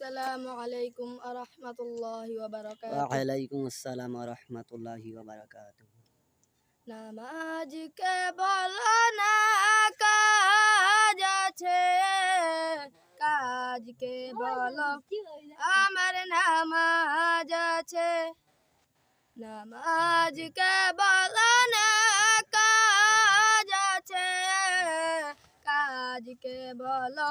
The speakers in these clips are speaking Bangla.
আসসালামু আলাইকুম আরহামতুল্লাহি ওয়াবারাকাতুহু ওয়ালাইকুম আসসালাম রহমতুল্লাহি ওবরাকাতুহ নামাজ কে বলো না কাজ আছে? কাজ কে বলো? আমার নামাজ আছে। নামাজ কে বলো না কাজ আছে? কাজ কে বলো?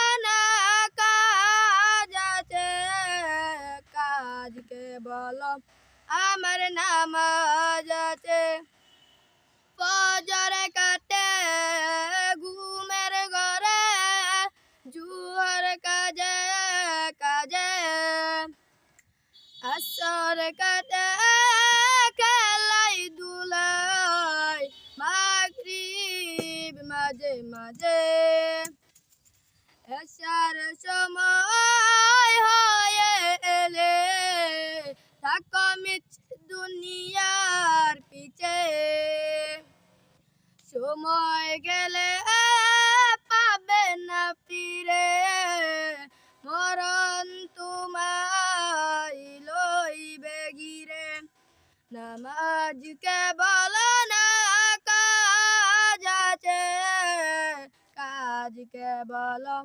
বলো আমার নামাজ আছে ফজর কাটে, ঘুমের ঘরে, জুয়ার কাজে কাজে। আসর কাটে, খেলাই দুলাই মাগরিব মাঝে মাঝে। এসার সময় সময় গেলে পাবে না ফিরে। মরণ তোমায় লইবে গিরে নামাজকে বলো না কাজ আছে। কাজকে বলো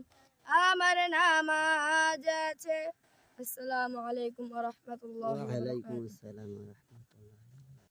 আমার নামাজ আছে। আসসালামু আলাইকুম রহমতুল্লাহ ওয়ালাইকুম আসসালাম